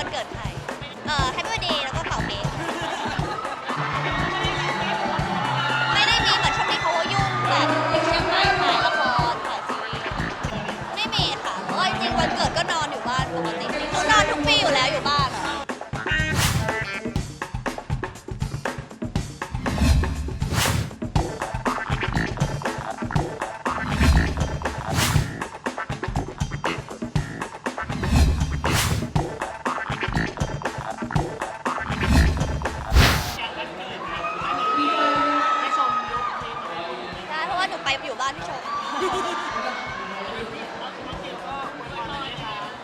วันเกิดใคร เอ่อแฮปปี้วันเดย์แล้วก็เป่าเค้กไม่ได้มีเหมือนช่วงนี้เขายุ่งแบบอยู่เชียงใหม่ถ่ายละครถ่ายซีรีส์ไม่มีค่ะเพราะว่าจริงๆวันเกิดก็นอนอยู่บ้านปกติก็นอนทุกปีอยู่แล้วอยู่บ้าน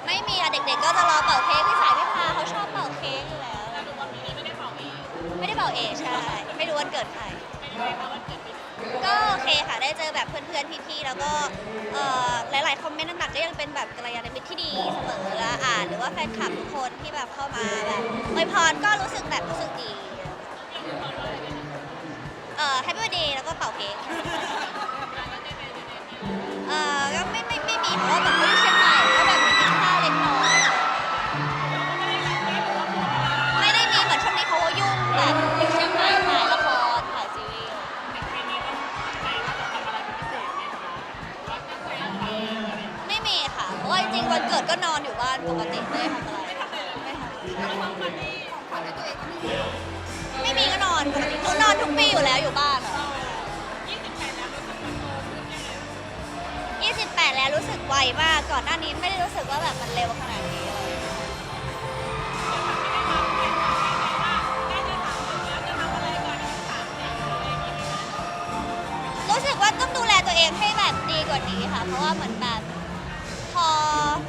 ไม่มีอะเด็กๆ ก็จะรอเป่าเค้กพี่สายพี่พาเขาชอบเป่าเค้กอยู่แล้ว ไม่ได้เป่าเองใช่ ไม่รู้วันเกิดใคร ก็โอเคค่ะ ได้เจอแบบเพื่อนๆ พี่ๆ แล้วก็เอ่อหลายๆ คอมเมนต์ต่างๆ ก็ยังเป็นแบบกัลยาณมิตรที่ดีเสมอและอ่านหรือว่าแฟนคลับทุกคนที่แบบเข้ามาแบบอวยพรก็รู้สึกแบบรู้สึกดี เอ่อแฮปปี้วันเดย์แล้วก็เป่าเค้ก เพราะว่าจริงๆวันเกิดก็นอนอยู่บ้านปกติไม่ได้ทำอะไรไม่ทำอะไรไม่มีก็นอนปกติหนูนอนทุกปีอยู่แล้วอยู่บ้านอะ28 แล้วรู้สึกไวมากก่อนหน้านี้ไม่ได้รู้สึกว่าแบบมันเร็วขนาดนี้เลย รู้สึกว่าต้องดูแลตัวเองให้แบบดีกว่านี้ค่ะ เพราะว่าเหมือนแบบ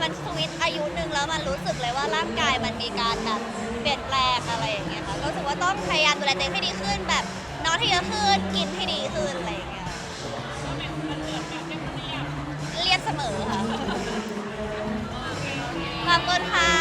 มันสวิตอายุหนึ่งแล้วมันรู้สึกเลยว่าร่างกายมันมีการแบบเปลี่ยนแปลงอะไรอย่างเงี้ยค่ะก็รู้สึกว่าต้องพยายามดูแลตัวเองให้ดีขึ้นแบบนอนให้เยอะขึ้นกินให้ดีขึ้นอะไรอย่างเงี้ยเรียกเสมอค่ะขอบคุณค่ะ